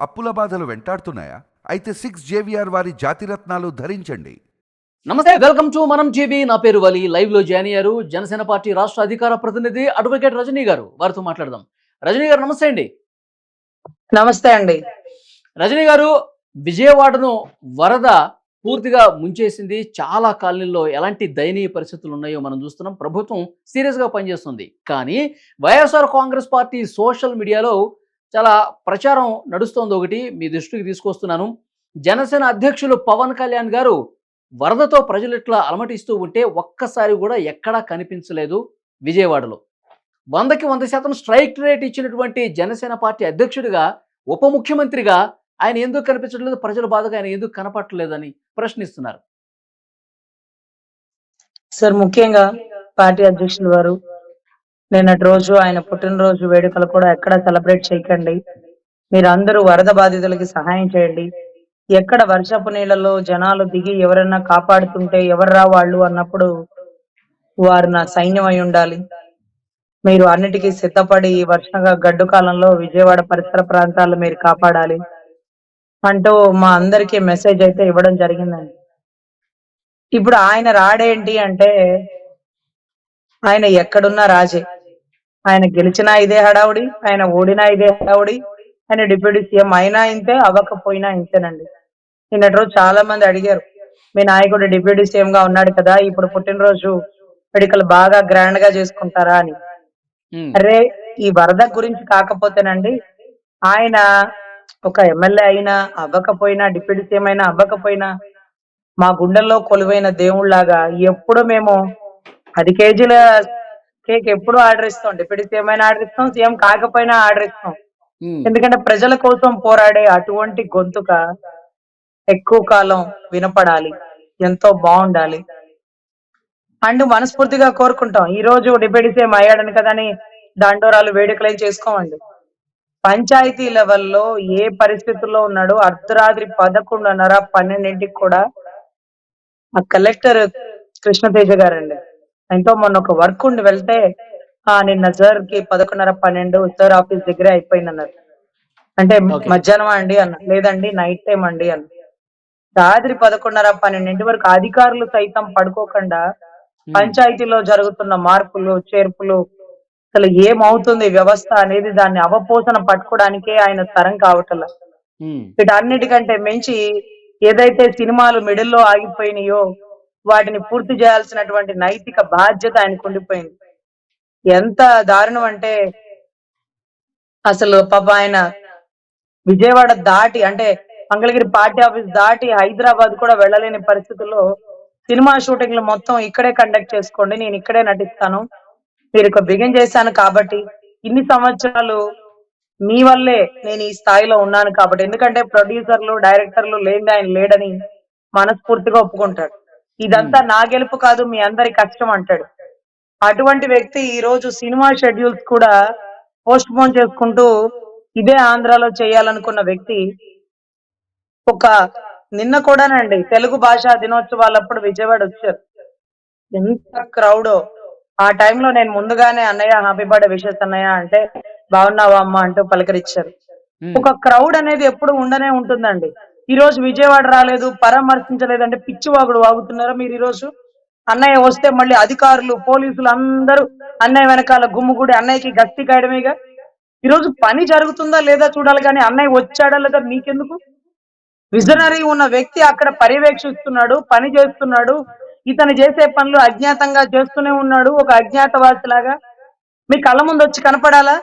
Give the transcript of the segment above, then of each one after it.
అప్పుల బాధలు వెంటాడుతున్నాయా? అయితే సిక్స్ జేవిఆర్ వారి జాతిరత్నాలు ధరించండి. నమస్తే వెల్కమ్ టు మనం జీబీ నా పేరు వలి. లైవ్లో జాయిన్ అయ్యారు. జనసేన పార్టీ రాష్ట్ర అధికార ప్రతినిధి అడ్వకేట్ రజనీ గారు. వారితో మాట్లాడదాం. రజనీ గారు నమస్తే అండి. నమస్తే అండి. రజనీ గారు విజయవాడను వరద పూర్తిగా ముంచేసింది చాలా కాలనీల్లో ఎలాంటి దయనీయ పరిస్థితులు ఉన్నాయో మనం చూస్తున్నాం. ప్రభుత్వం సీరియస్గా పనిచేస్తుంది. కానీ వైఎస్ఆర్ కాంగ్రెస్ పార్టీ సోషల్ మీడియాలో చాలా ప్రచారం నడుస్తోంది ఒకటి మీ దృష్టికి తీసుకొస్తున్నాను. జనసేన అధ్యక్షులు పవన్ కళ్యాణ్ గారు వరదతో ప్రజలు ఇట్లా అలమటిస్తూ ఉంటే ఒక్కసారి కూడా ఎక్కడా కనిపించలేదు విజయవాడలో. వందకి వంద శాతం స్ట్రైక్ రేట్ ఇచ్చినటువంటి జనసేన పార్టీ అధ్యక్షుడిగా ఉప ముఖ్యమంత్రిగా ఆయన ఎందుకు కనిపించట్లేదు? ప్రజల బాధగా ఆయన ఎందుకు కనపట్టలేదని ప్రశ్నిస్తున్నారు. సార్ ముఖ్యంగా పార్టీ అధ్యక్షులు వారు నిన్నటి రోజు ఆయన పుట్టినరోజు వేడుకలు కూడా ఎక్కడ సెలబ్రేట్ చేయకండి. మీరు అందరూ వరద బాధితులకి సహాయం చేయండి. ఎక్కడ వర్షపు నీళ్ళలో జనాలు దిగి ఎవరైనా కాపాడుతుంటే ఎవర్రా వాళ్ళు అన్నప్పుడు వారు నా సైన్యం అయి ఉండాలి. మీరు అన్నిటికీ సిద్ధపడి వర్షంగా గడ్డు కాలంలో విజయవాడ పరిసర ప్రాంతాలు మీరు కాపాడాలి. అంటూ మా అందరికీ మెసేజ్ అయితే ఇవ్వడం జరిగిందండి. ఇప్పుడు ఆయన రాడేంటి అంటే ఆయన ఎక్కడున్నా రాజే. ఆయన గెలిచినా ఇదే హడావుడి ఆయన ఓడినా ఇదే హడావుడి ఆయన డిప్యూటీ సీఎం అయినా ఇంతే అవ్వకపోయినా ఇంతేనండి. నిన్నటి రోజు చాలా మంది అడిగారు మీ నాయకుడు డిప్యూటీ సీఎం గా ఉన్నాడు కదా ఇప్పుడు పుట్టినరోజు వేడుకలు బాగా గ్రాండ్గా చేసుకుంటారా? అని. అరే ఈ వరద గురించి కాకపోతేనండి ఆయన ఒక ఎమ్మెల్యే అయినా అవ్వకపోయినా డిప్యూటీ సీఎం అయినా అవ్వకపోయినా మా గుండెల్లో కొలువైన దేవుళ్ళాగా ఎప్పుడు మేము పది కేజీల కేక్ ఎప్పుడు ఆర్డర్ ఇస్తాం డిప్యూటీ సీఎం అయినా ఆర్డర్ ఇస్తాం సీఎం కాకపోయినా ఆర్డర్ ఇస్తాం. ఎందుకంటే ప్రజల కోసం పోరాడే అటువంటి గొంతుక ఎక్కువ కాలం వినపడాలి ఎంతో బాగుండాలి. అండ్ మనస్ఫూర్తిగా కోరుకుంటాం. ఈ రోజు డిప్యూటీ సీఎం అయ్యాడని కదని దండోరాలు వేడుకలు ఏం చేసుకోమండి. పంచాయతీ లెవెల్లో ఏ పరిస్థితుల్లో ఉన్నాడో అర్ధరాత్రి పదకొండున్నర పన్నెండింటికి కూడా ఆ కలెక్టర్ కృష్ణతేజ గారండి. ఆయనతో మొన్న ఒక వర్క్ ఉండి వెళ్తే ఆ నిన్న సార్కి పదకొండున్నర పన్నెండు సార్ ఆఫీస్ దగ్గరే అయిపోయింది అన్నారు అంటే. మధ్యాహ్నం అండి అన్న. లేదండి నైట్ టైం అండి అన్న. రాత్రి పదకొండున్నర పన్నెండింటి వరకు అధికారులు సైతం పడుకోకుండా ఉమ్, పంచాయతీలో జరుగుతున్న మార్పులు చేర్పులు అసలు ఏమవుతుంది వ్యవస్థ అనేది దాన్ని అవపోసన పట్టుకోవడానికే ఆయన తరం కావట్లే ఉమ్, వీటన్నిటికంటే మించి ఏదైతే సినిమాలు మిడిల్లో ఆగిపోయినాయో వాటిని పూర్తి చేయాల్సినటువంటి నైతిక బాధ్యత ఆయనకు ఉండిపోయింది. ఎంత దారుణం అంటే అసలు పాప ఆయన విజయవాడ దాటి అంటే మంగళగిరి పార్టీ ఆఫీస్ దాటి హైదరాబాద్ కూడా వెళ్ళలేని పరిస్థితుల్లో సినిమా షూటింగ్లు మొత్తం ఇక్కడే కండక్ట్ చేసుకోండి నేను ఇక్కడే నటిస్తాను మీరు ఇక బిగిన్ చేశాను కాబట్టి ఇన్ని సంవత్సరాలు మీ వల్లే నేను ఈ స్థాయిలో ఉన్నాను కాబట్టి. ఎందుకంటే ప్రొడ్యూసర్లు డైరెక్టర్లు లేని ఆయన లేడని మనస్ఫూర్తిగా ఒప్పుకుంటాడు. ఇదంతా నా గెలుపు కాదు మీ అందరి కష్టం అంటాడు. అటువంటి వ్యక్తి ఈ రోజు సినిమా షెడ్యూల్స్ కూడా పోస్ట్ పోన్ చేసుకుంటూ ఇదే ఆంధ్రాలో చేయాలనుకున్న వ్యక్తి ఒక నిన్న కూడానండి తెలుగు భాషా దినోత్సవాలప్పుడు విజయవాడ వచ్చారు. ఎంత క్రౌడో. ఆ టైంలో నేను ముందుగానే అన్నయ్య హ్యాపీ బర్త్డే విషెస్ అన్నయ్య అంటే బాగున్నావా అమ్మ అంటూ పలకరించారు. ఒక క్రౌడ్ అనేది ఎప్పుడు ఉండనే ఉంటుందండి. ఈరోజు విజయవాడ రాలేదు పరామర్శించలేదు అంటే పిచ్చివాగుడు వాగుతున్నారా. మీరు ఈరోజు అన్నయ్య వస్తే మళ్ళీ అధికారులు పోలీసులు అందరూ అన్నయ్య వెనకాల గుమ్ముగుడి అన్నయ్యకి గట్టి కాయడమేగా ఈ రోజు పని జరుగుతుందా లేదా చూడాలి కానీ అన్నయ్య వచ్చాడా లేదా మీకెందుకు? విజనరీ ఉన్న వ్యక్తి అక్కడ పర్యవేక్షిస్తున్నాడు పని చేస్తున్నాడు ఇతను చేసే పనులు అజ్ఞాతంగా చేస్తూనే ఉన్నాడు ఒక అజ్ఞాతవాసిలాగా. మీ కళ్ళ ముందు వచ్చి కనపడాలా?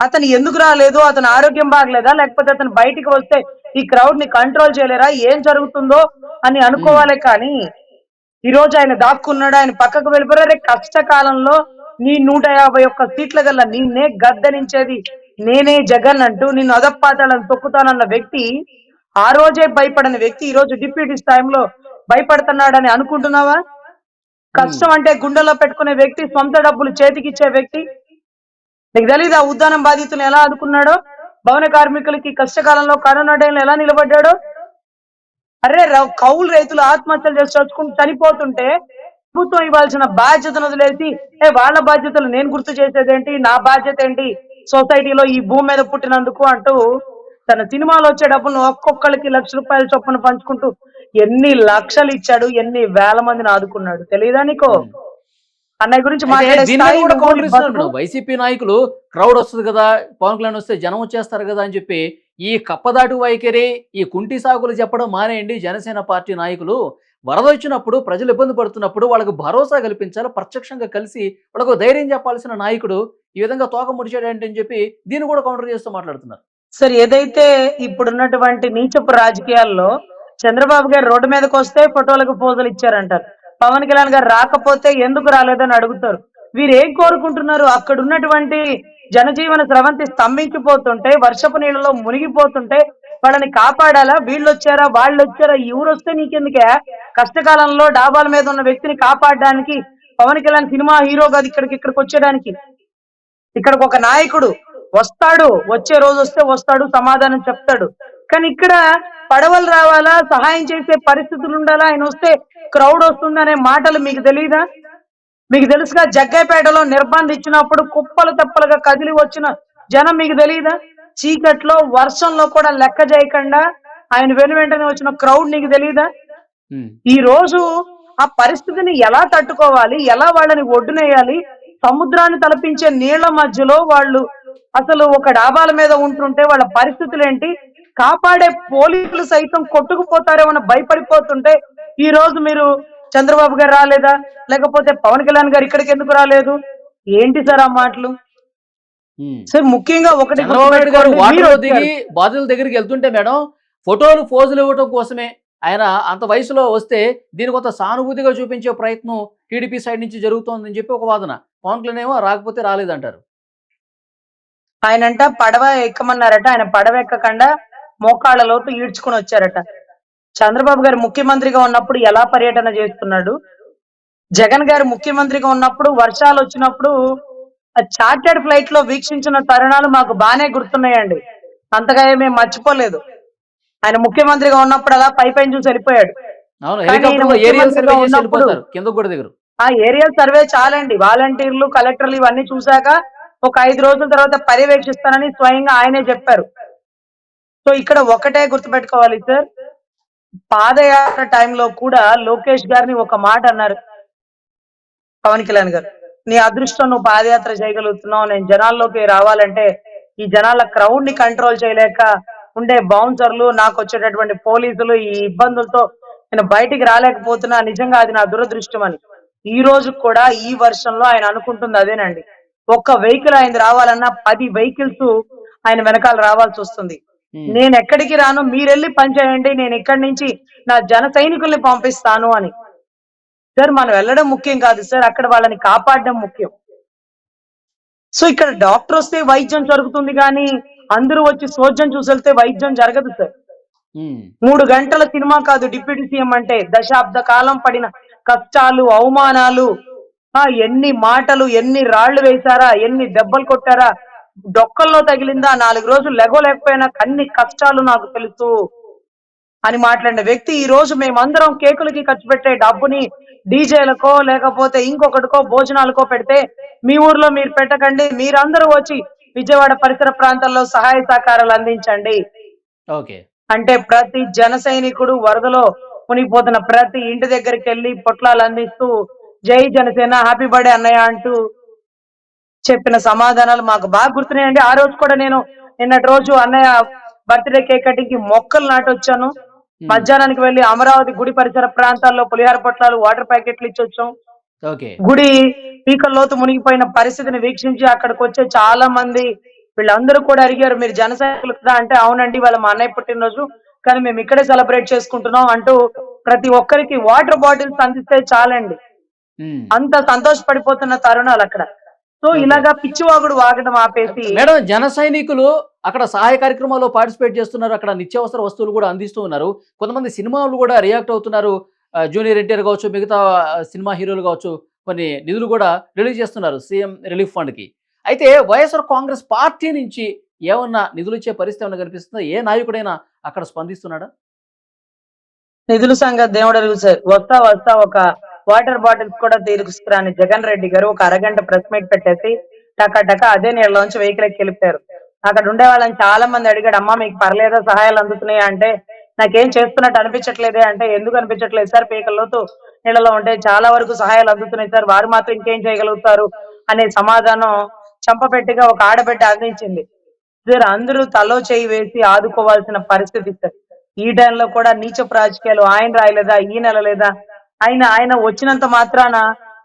అతను ఎందుకు రాలేదు? అతని ఆరోగ్యం బాగలేదా? లేకపోతే అతను బయటికి వస్తే ఈ క్రౌడ్ని కంట్రోల్ చేయలేరా? ఏం జరుగుతుందో అని అనుకోవాలి కానీ ఈ రోజు ఆయన దాక్కున్నాడు ఆయన పక్కకు వెళ్ళిపోయారు. రే కష్టకాలంలో నీ నూట యాభై ఒక్క సీట్ల గల్ల నిన్నే గద్దనించేది నేనే జగన్ అంటూ నిన్ను అదపాతాలను తొక్కుతానన్న వ్యక్తి ఆ రోజే భయపడని వ్యక్తి ఈ రోజు డిప్యూటీ స్థాయిలో భయపడుతున్నాడని అనుకుంటున్నావా? కష్టం అంటే గుండెలో పెట్టుకునే వ్యక్తి సొంత డబ్బులు చేతికిచ్చే వ్యక్తి. నీకు తెలీదు ఆ ఉద్దానం బాధితులు ఎలా ఆదుకున్నాడో? భవన కార్మికులకి కష్టకాలంలో కరోనా టైంలో ఎలా నిలబడ్డాడో? అరే కౌలు రైతులు ఆత్మహత్యలు చేసి చచ్చుకుని చనిపోతుంటే ప్రభుత్వం ఇవ్వాల్సిన బాధ్యతను వదిలేసి ఏ వాళ్ళ బాధ్యతలు నేను గుర్తు చేసేదేంటి? నా బాధ్యత ఏంటి? సొసైటీలో ఈ భూమి మీద పుట్టినందుకు అంటూ తన సినిమాలో వచ్చే డబ్బును ఒక్కొక్కరికి లక్ష రూపాయల చొప్పున పంచుకుంటూ ఎన్ని లక్షలు ఇచ్చాడు ఎన్ని వేల మందిని ఆదుకున్నాడు. తెలియదా నీకో? అన్నయ్య గురించి మాట్లాడే వైసీపీ నాయకులు క్రౌడ్ వస్తుంది కదా పవన్ కళ్యాణ్ వస్తే జనం వచ్చేస్తారు కదా అని చెప్పి ఈ కప్పదాటు వైఖరి ఈ కుంటి సాకులు చెప్పడం మానేయండి జనసేన పార్టీ నాయకులు. వరద వచ్చినప్పుడు ప్రజలు ఇబ్బంది పడుతున్నప్పుడు వాళ్ళకు భరోసా కల్పించాలి ప్రత్యక్షంగా కలిసి వాళ్ళకు ధైర్యం చెప్పాల్సిన నాయకుడు ఈ విధంగా తోక ముడిచాడంటే అని చెప్పి దీన్ని కూడా కౌంటర్ చేస్తూ మాట్లాడుతున్నారు. సరే ఏదైతే ఇప్పుడున్నటువంటి నీచపు రాజకీయాల్లో చంద్రబాబు గారు రోడ్డు మీదకి వస్తే ఫోటోలకు పోజులు ఇచ్చారంటారు. పవన్ కళ్యాణ్ గారు రాకపోతే ఎందుకు రాలేదని అడుగుతారు. వీరు ఏం కోరుకుంటున్నారు? అక్కడ ఉన్నటువంటి జనజీవన స్రవంతి స్తంభించిపోతుంటే వర్షపు నీళ్ళలో మునిగిపోతుంటే వాళ్ళని కాపాడాలా? వీళ్ళు వచ్చారా వాళ్ళు వచ్చారా ఎవరు వస్తే నీకెందుకే? కష్టకాలంలో డాబాల మీద ఉన్న వ్యక్తిని కాపాడడానికి పవన్ కళ్యాణ్ సినిమా హీరో కాదు ఇక్కడికి ఇక్కడికి వచ్చేయడానికి. ఇక్కడికి ఒక నాయకుడు వస్తాడు వచ్చే రోజు వస్తే వస్తాడు సమాధానం చెప్తాడు. కానీ ఇక్కడ పడవలు రావాలా? సహాయం చేసే పరిస్థితులు ఉండాలా? ఆయన వస్తే క్రౌడ్ వస్తుందనే మాటలు మీకు తెలియదా మీకు తెలుసుగా జగ్గైపేటలో నిర్బంధించినప్పుడు కుప్పలు తెప్పలుగా కదిలి వచ్చిన జనం మీకు తెలియదా చీకట్లో వర్షంలో కూడా లెక్క చేయకుండా ఆయన వెను వెంటనే వచ్చిన క్రౌడ్ నీకు తెలియదా. ఈ రోజు ఆ పరిస్థితిని ఎలా తట్టుకోవాలి? ఎలా వాళ్ళని ఒడ్డునేయాలి? సముద్రాన్ని తలపించే నీళ్ళ మధ్యలో వాళ్ళు అసలు ఒక డాబాల మీద ఉంటుంటే వాళ్ళ పరిస్థితులు ఏంటి కాపాడే పోలీసులు సైతం కొట్టుకుపోతారేమో భయపడిపోతుంటే ఈ రోజు మీరు చంద్రబాబు గారు రాలేదా? లేకపోతే పవన్ కళ్యాణ్ గారు ఇక్కడికి ఎందుకు రాలేదు? ఏంటి సార్ ఆ మాటలు. సార్ ముఖ్యంగా ఒకటి బాధితుల దగ్గరికి వెళ్తుంటే మేడం ఫోటోలు పోజులు ఇవ్వటం కోసమే. ఆయన అంత వయసులో వస్తే దీని కొంత సానుభూతిగా చూపించే ప్రయత్నం టీడీపీ సైడ్ నుంచి జరుగుతోందని చెప్పి ఒక వాదన. పవన్ కళ్యాణ్ ఏమో రాకపోతే రాలేదంటారు. ఆయనంట పడవ ఎక్కమన్నారట. ఆయన పడవ ఎక్కకుండా మోకాళ్ళ లోతు ఈడ్చుకుని వచ్చారట. చంద్రబాబు గారు ముఖ్యమంత్రిగా ఉన్నప్పుడు ఎలా పర్యటన చేస్తున్నాడు? జగన్ గారు ముఖ్యమంత్రిగా ఉన్నప్పుడు వర్షాలు వచ్చినప్పుడు చార్టెడ్ ఫ్లైట్లో వీక్షించిన తరుణాలు మాకు బానే గుర్తున్నాయండి. అంతగా ఏమీ మర్చిపోలేదు. ఆయన ముఖ్యమంత్రిగా ఉన్నప్పుడు అలా పై పైన చూసి వెళ్ళిపోయాడు. ఆ ఏరియల్ సర్వే చాలండి. వాలంటీర్లు కలెక్టర్లు ఇవన్నీ చూశాక ఒక ఐదు రోజుల తర్వాత పర్యవేక్షిస్తానని స్వయంగా ఆయనే చెప్పారు. సో ఇక్కడ ఒకటే గుర్తుపెట్టుకోవాలి సార్ పాదయాత్ర టైంలో కూడా లోకేష్ గారిని ఒక మాట అన్నారు. పవన్ కళ్యాణ్ గారు నీ అదృష్టం నువ్వు పాదయాత్ర చేయగలుగుతున్నావు. నేను జనాల్లోకి రావాలంటే ఈ జనాల క్రౌడ్ని కంట్రోల్ చేయలేక ఉండే బౌన్సర్లు నాకు వచ్చేటటువంటి పోలీసులు ఈ ఇబ్బందులతో నేను బయటికి రాలేకపోతున్నా. నిజంగా అది నా దురదృష్టం అని. ఈ రోజు కూడా ఈ వర్షంలో ఆయన అనుకుంటుంది అదేనండి. ఒక్క వెహికల్ ఆయన రావాలన్నా పది వెహికల్స్ ఆయన వెనకాల రావాల్సి వస్తుంది. నేను ఎక్కడికి రాను? మీరెళ్ళి పనిచేయండి నేను ఇక్కడి నుంచి నా జన సైనికుల్ని పంపిస్తాను అని. సార్ మనం వెళ్ళడం ముఖ్యం కాదు సార్. అక్కడ వాళ్ళని కాపాడడం ముఖ్యం. సో ఇక్కడ డాక్టర్ వస్తే వైద్యం జరుగుతుంది కానీ అందరూ వచ్చి సోద్యం చూసి వెళ్తే వైద్యం జరగదు సార్. మూడు గంటల సినిమా కాదు డిప్యూటీ సీఎం అంటే. దశాబ్ద కాలం పడిన కష్టాలు అవమానాలు. ఆ ఎన్ని మాటలు ఎన్ని రాళ్ళు వేశారా ఎన్ని దెబ్బలు కొట్టారా డొక్కల్లో తగిలిందా? నాలుగు రోజులు లెగవలేకపోయినా అన్ని కష్టాలు నాకు తెలుసు అని మాట్లాడిన వ్యక్తి ఈ రోజు మేమందరం కేకులకి ఖర్చు పెట్టే డబ్బుని డీజేలకో లేకపోతే ఇంకొకటికో భోజనాలకో పెడితే మీ ఊర్లో మీరు పెట్టకండి. మీరందరూ వచ్చి విజయవాడ పరిసర ప్రాంతాల్లో సహాయ సహకారాలు అందించండి. ఓకే. అంటే ప్రతి జన సైనికుడు వరదలో మునిగిపోతున్న ప్రతి ఇంటి దగ్గరికి వెళ్ళి పొట్లాలు అందిస్తూ జై జనసేన హ్యాపీ బర్త్డే అన్నయ్య అంటూ చెప్పిన సమాధానాలు మాకు బాగా గుర్తున్నాయండి. ఆ రోజు కూడా నేను నిన్నటి రోజు అన్నయ్య బర్త్డే కేక్ కటింగ్కి మొక్కలు నాటొచ్చాను. మధ్యాహ్నానికి వెళ్ళి అమరావతి గుడి పరిసర ప్రాంతాల్లో పులిహార పొట్లాలు వాటర్ ప్యాకెట్లు ఇచ్చి వచ్చాం గుడి పీకల్లోతు మునిగిపోయిన పరిస్థితిని వీక్షించి అక్కడికి వచ్చే చాలా మంది వీళ్ళందరూ కూడా అడిగారు మీరు జన సైనికులు కదా? అంటే అవునండి వాళ్ళ మా అన్నయ్య పుట్టినరోజు. కానీ మేము ఇక్కడే సెలబ్రేట్ చేసుకుంటున్నాం అంటూ ప్రతి ఒక్కరికి వాటర్ బాటిల్స్ అందిస్తే చాలండి. అంత సంతోషపడిపోతున్న తరుణాలు అక్కడ. సో ఇలాగా పిచ్చివాగుడు వాగడం ఆపేసి మేడం జన సైనికులు అక్కడ సహాయ కార్యక్రమాల్లో పార్టిసిపేట్ చేస్తున్నారు. అక్కడ నిత్యావసర వస్తువులు కూడా అందిస్తూ ఉన్నారు. కొంతమంది సినిమాలు కూడా రియాక్ట్ అవుతున్నారు. జూనియర్ ఎన్టీఆర్ కావచ్చు మిగతా సినిమా హీరోలు కావచ్చు కొన్ని నిధులు కూడా రిలీజ్ చేస్తున్నారు సీఎం రిలీఫ్ ఫండ్కి. అయితే వైఎస్ఆర్ కాంగ్రెస్ పార్టీ నుంచి ఏమన్నా నిధులు ఇచ్చే పరిస్థితి ఏమన్నా కనిపిస్తుందా? ఏ నాయకుడైనా అక్కడ స్పందిస్తున్నాడా? నిధుల సంగతి దేవుడు సార్ వస్తా వస్తా ఒక వాటర్ బాటిల్స్ కూడా తీసుకురాని జగన్ రెడ్డి గారు ఒక అరగంట ప్రెస్ మీట్ పెట్టేసి టక టక అదే నీళ్ళలోంచి వెహికల్ ఎక్కి వెళ్ళిపోయారు. అక్కడ ఉండే వాళ్ళని చాలా మంది అడిగాడు అమ్మా మీకు పర్లేదా? సహాయాలు అందుతున్నాయా? అంటే నాకేం చేస్తున్నట్టు అనిపించట్లేదే అంటే ఎందుకు అనిపించట్లేదు సార్? పీకల్లోతు నీళ్ళలో ఉంటే చాలా వరకు సహాయాలు అందుతున్నాయి సార్. వారు మాత్రం ఇంకేం చేయగలుగుతారు? అనే సమాధానం చంపపెట్టిగా ఒక ఆడబిడ్డ అందించింది. సార్ అందరూ తలో చేయి వేసి ఆదుకోవాల్సిన పరిస్థితి సార్. ఈ టైంలో కూడా నీచపు రాజకీయాలు ఆయన రాయలేదా? ఈ నెల లేదా ఆయన ఆయన వచ్చినంత మాత్రాన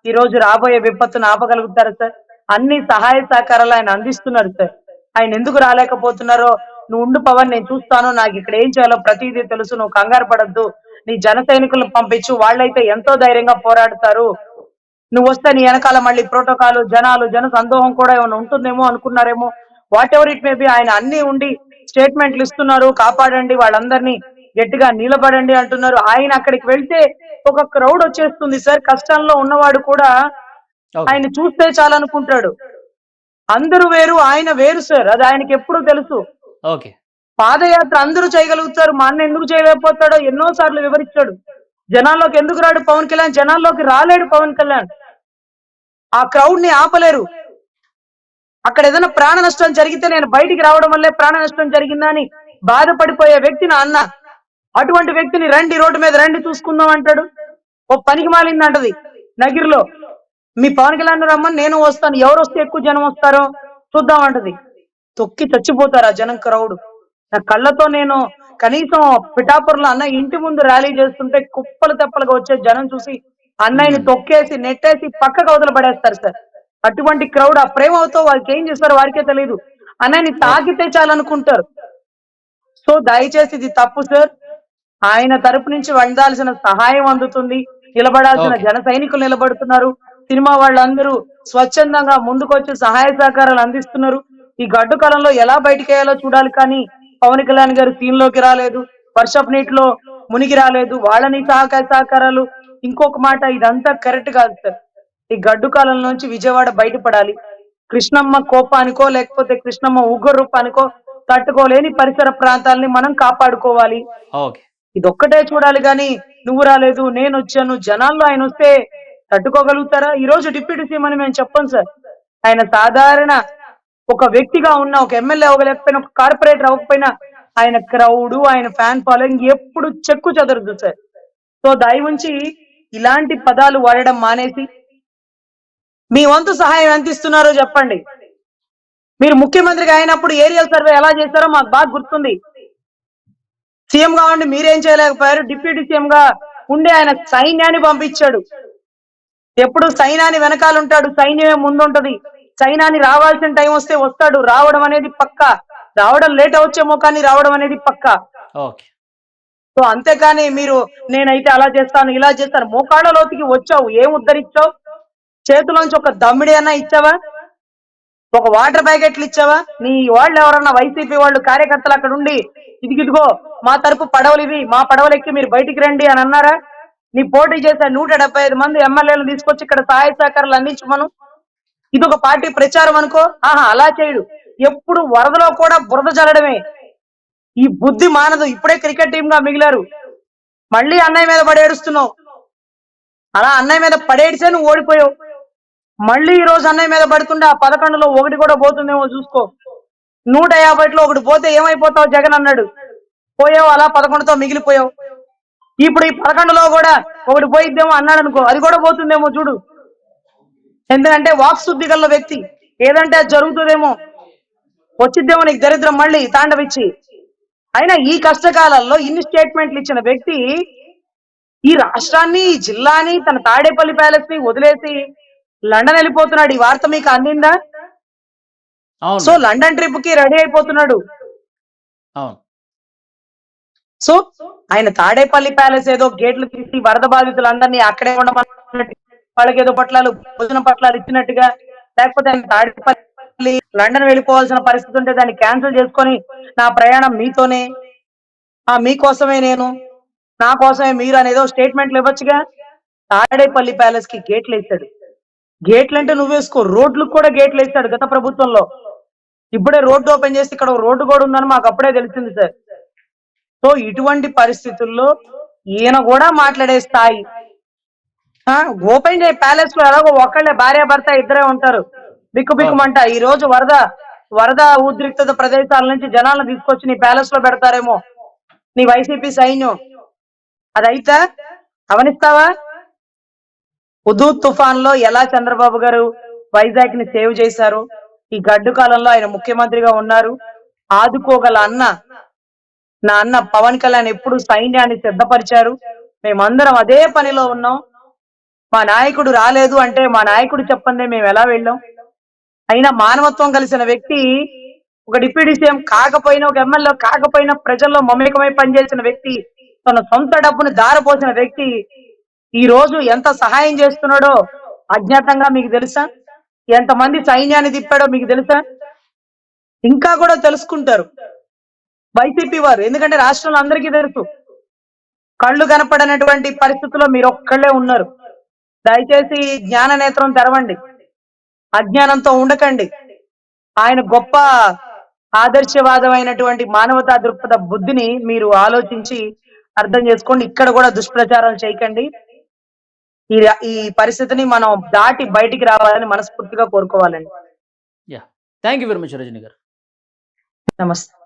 ఈ రోజు రాబోయే విపత్తును ఆపగలుగుతారు సార్. అన్ని సహాయ సహకారాలు ఆయన అందిస్తున్నారు సార్. ఆయన ఎందుకు రాలేకపోతున్నారో నువ్వు ఉండు పవన్ నేను చూస్తాను. నాకు ఇక్కడ ఏం చేయాలో ప్రతిదీ తెలుసు. నువ్వు కంగారు పడద్దు. నీ జన సైనికులను పంపించు. వాళ్ళైతే ఎంతో ధైర్యంగా పోరాడతారు. నువ్వు వస్తే నీ వెనకాల మళ్ళీ ప్రోటోకాల్ జనాలు జన సందోహం కూడా ఏమైనా ఉంటుందేమో అనుకున్నారేమో. Whatever it may be ఆయన అన్ని ఉండి స్టేట్మెంట్లు ఇస్తున్నారు. కాపాడండి వాళ్ళందరినీ. గట్టిగా నిలబడండి అంటున్నారు. ఆయన అక్కడికి వెళ్తే ఒక క్రౌడ్ వచ్చేస్తుంది సార్. కష్టంలో ఉన్నవాడు కూడా. ఆయన చూస్తే చాలనుకుంటాడు. అందరూ వేరు ఆయన వేరు సార్. అది ఆయనకి ఎప్పుడు తెలుసు. ఓకే. పాదయాత్ర అందరూ చేయగలుగుతారు. మా అన్న ఎందుకు చేయలేకపోతాడో ఎన్నో సార్లు వివరించాడు. జనాల్లోకి ఎందుకు రాడు? పవన్ కళ్యాణ్ జనాల్లోకి రాలేడు పవన్ కళ్యాణ్. ఆ క్రౌడ్ని ఆపలేరు. అక్కడ ఏదైనా ప్రాణ నష్టం జరిగితే నేను బయటికి రావడం వల్లే ప్రాణ నష్టం జరిగిందా అని బాధపడిపోయే వ్యక్తి నా అన్న. అటువంటి వ్యక్తిని రండి రోడ్డు మీద రండి చూసుకుందాం అంటాడు. ఓ పనికి మాలింది అంటది నగిరిలో. మీ పవన్ కళ్యాణ్ రమ్మని నేను వస్తాను. ఎవరు వస్తే ఎక్కువ జనం వస్తారో చూద్దాం అంటది. తొక్కి చచ్చిపోతారు ఆ జనం క్రౌడ్. నా కళ్ళతో నేను కనీసం పిఠాపురంలో అన్న ఇంటి ముందు ర్యాలీ చేస్తుంటే కుప్పలు తెప్పలుగా వచ్చే జనం చూసి అన్నయ్యని తొక్కేసి నెట్టేసి పక్కకు అవతల పడేస్తారు సార్. అటువంటి క్రౌడ్ ఆ ప్రేమతో వాళ్ళకి ఏం చేస్తారో వారికే తెలియదు అన్నయ్యని తాకితే చాలనుకుంటారు. సో దయచేసి ఇది తప్పు సార్. ఆయన తరపు నుంచి వందాల్సిన సహాయం అందుతుంది. నిలబడాల్సిన. జన సైనికులు నిలబడుతున్నారు. సినిమా వాళ్ళందరూ స్వచ్ఛందంగా ముందుకొచ్చి సహాయ సహకారాలు అందిస్తున్నారు. ఈ గడ్డు కాలంలో ఎలా బయటకేయాలో చూడాలి కానీ పవన్ కళ్యాణ్ గారు సీన్లోకి రాలేదు. వర్షపు నీటిలో మునిగి రాలేదు. వాళ్ళని సహకార సహకారాలు. ఇంకొక మాట ఇదంతా కరెక్ట్ కాదు సార్. ఈ గడ్డు కాలం నుంచి విజయవాడ బయటపడాలి. కృష్ణమ్మ కోపానికో లేకపోతే కృష్ణమ్మ ఉగ్ర రూపానికో తట్టుకోలేని పరిసర ప్రాంతాలని మనం కాపాడుకోవాలి. ఓకే. ఇదొక్కటే చూడాలి కానీ నువ్వు రాలేదు నేను వచ్చాను జనాల్లో ఆయన వస్తే తట్టుకోగలుగుతారా? ఈ రోజు డిప్యూటీ సీఎం అని మేము చెప్పం సార్. ఆయన సాధారణ ఒక వ్యక్తిగా ఉన్న ఒక ఎమ్మెల్యే అవ్వలేకపోయినా ఒక కార్పొరేటర్ అవ్వకపోయినా ఆయన క్రౌడ్ ఆయన ఫ్యాన్ ఫాలోయింగ్ ఎప్పుడు చెక్కు చెదరదు సార్. సో దయ ఉంచి ఇలాంటి పదాలు వాడడం మానేసి మీ వంతు సహాయం ఎంత ఇస్తున్నారో చెప్పండి. మీరు ముఖ్యమంత్రిగా అయినప్పుడు ఏరియల్ సర్వే ఎలా చేశారో మాకు బాగా గుర్తుంది. సీఎం గా ఉండి మీరేం చేయలేకపోయారు డిప్యూటీ సీఎం గా ఉండి ఆయన సైన్యాన్ని పంపించాడు. ఎప్పుడు సైన్యాన్ని వెనకాల ఉంటాడు. సైన్యమే ముందుంటది. సైన్యాన్ని రావాల్సిన టైం వస్తే వస్తాడు. రావడం అనేది పక్క. రావడం లేట్ అవచ్చేమో కానీ రావడం అనేది పక్క. సో అంతేకాని మీరు నేనైతే అలా చేస్తాను ఇలా చేస్తాను. మోకాళ్ళ లోతుకి వచ్చావు. ఏం ఉద్ధరించావు చేతిలోంచి ఒక దమ్మిడి అన్నా ఇచ్చావా? ఒక వాటర్ ప్యాకెట్లు ఇచ్చావా? నీ వాళ్ళు ఎవరన్నా వైసీపీ వాళ్ళు కార్యకర్తలు అక్కడ ఉండి ఇదిగిదిగో మా తరపు పడవలు ఇవి మా పడవలు ఎక్కి మీరు బయటికి రండి అని అన్నారా? నీ పోటీ చేసే నూట డెబ్బై ఐదు మంది ఎమ్మెల్యేలు తీసుకొచ్చి ఇక్కడ సహాయ సహకారాలు అందించమను? ఇది ఒక పార్టీ ప్రచారం అనుకో. ఆహా అలా చేయడు. ఎప్పుడు వరదలో కూడా బురద చల్లడమే ఈ బుద్ధి మానదు. ఇప్పుడే క్రికెట్ టీం గా మిగిలారు. మళ్ళీ అన్నయ్య మీద పడేడుస్తున్నావు. అలా అన్నయ్య మీద పడేడిసే నువ్వు ఓడిపోయావు. మళ్ళీ ఈ రోజు అన్నయ్య మీద పడుతుంటే ఆ పదకొండులో ఒకటి కూడా పోతుందేమో చూసుకో. నూట యాభైలో ఒకటి పోతే ఏమైపోతావు జగన్ అన్నాడు. పోయావు అలా పదకొండుతో మిగిలిపోయావు. ఇప్పుడు ఈ పదకొండులో కూడా ఒకటి పోయిద్దేమో అన్నాడు అనుకో అది కూడా పోతుందేమో చూడు. ఎందుకంటే వాక్శుద్ధి గల వ్యక్తి. ఏదంటే అది జరుగుతుందేమో. వచ్చిద్దేమో నీకు దరిద్రం మళ్ళీ తాండవిచ్చి. అయినా ఈ కష్టకాలాల్లో ఇన్ని స్టేట్మెంట్లు ఇచ్చిన వ్యక్తి ఈ రాష్ట్రాన్ని ఈ జిల్లాని తన తాడేపల్లి ప్యాలెస్ని వదిలేసి లండన్ వెళ్ళిపోతున్నాడు. ఈ వార్త మీకు అందిందా? సో లండన్ ట్రిప్కి రెడీ అయిపోతున్నాడు. సో ఆయన తాడేపల్లి ప్యాలెస్ ఏదో గేట్లు తీసి వరద బాధితులందరినీ అక్కడే ఉండమన్నట్టు వాళ్ళకి ఏదో పట్లాలు భోజన పట్లాలు ఇచ్చినట్టుగా లేకపోతే ఆయన తాడేపల్లి లండన్ వెళ్ళిపోవాల్సిన పరిస్థితి ఉంటే దాన్ని క్యాన్సిల్ చేసుకొని నా ప్రయాణం మీతోనే ఆ మీకోసమే నేను నా కోసమే మీరు అనేదో స్టేట్మెంట్లు ఇవ్వచ్చుగా? తాడేపల్లి ప్యాలెస్కి గేట్లు వేసాడు గేట్లు అంటే నువ్వేసుకో రోడ్లకు కూడా గేట్లు వేసాడు గత ప్రభుత్వంలో. ఇప్పుడే రోడ్డు ఓపెన్ చేసి ఇక్కడ ఒక రోడ్డు కూడా ఉందని మాకు అప్పుడే తెలిసింది సార్. సో ఇటువంటి పరిస్థితుల్లో ఈయన కూడా మాట్లాడే స్థాయి. ఆ, ఓపెన్ చేయి ప్యాలెస్లో ఎలాగో ఒకళ్ళే భార్య భర్త ఇద్దరే ఉంటారు. బిక్కు బిక్కుమంట. ఈ రోజు వరద వరద ఉద్రిక్తత ప్రదేశాల నుంచి జనాలను తీసుకొచ్చి నీ ప్యాలెస్లో పెడతారేమో. నీ వైసీపీ సైన్యం. అదైతే అవనిస్తావా హుదూద్ తుఫాన్లో ఎలా చంద్రబాబు గారు వైజాగ్ని సేవ్ చేశారు? ఈ గడ్డు కాలంలో ఆయన ముఖ్యమంత్రిగా ఉన్నారు. ఆదుకోగల అన్న నా అన్న పవన్ కళ్యాణ్ ఎప్పుడు సైన్యాన్ని సిద్ధపరిచారు. మేమందరం అదే పనిలో ఉన్నాం. మా నాయకుడు రాలేదు అంటే మా నాయకుడు చెప్పండి మేము ఎలా వెళ్ళాం? అయినా మానవత్వం కలిసిన వ్యక్తి ఒక డిప్యూటీ సీఎం కాకపోయినా ఒక ఎమ్మెల్యే కాకపోయినా ప్రజల్లో మమేకమై పనిచేసిన వ్యక్తి తన సొంత డబ్బును దారపోసిన వ్యక్తి ఈ రోజు ఎంత సహాయం చేస్తున్నాడో అజ్ఞాతంగా మీకు తెలుసా? ఎంతమంది సైన్యాన్ని తిప్పాడో మీకు తెలుసా? ఇంకా కూడా తెలుసుకుంటారు. వైసీపీ వారు ఎందుకంటే రాష్ట్రంలో అందరికీ తెలుసు. కళ్ళు కనపడనటువంటి పరిస్థితుల్లో మీరు ఒక్కళ్ళే ఉన్నారు. దయచేసి జ్ఞాన నేత్రం తెరవండి. అజ్ఞానంతో ఉండకండి. ఆయన గొప్ప ఆదర్శవాదమైనటువంటి మానవతా దృక్పథ బుద్ధిని మీరు ఆలోచించి అర్థం చేసుకోండి. ఇక్కడ కూడా దుష్ప్రచారం చేయకండి. ఈ ఈ పరిస్థితిని మనం దాటి బయటికి రావాలని మనస్ఫూర్తిగా కోరుకోవాలండి. Thank you very much Rajini garu. నమస్తే.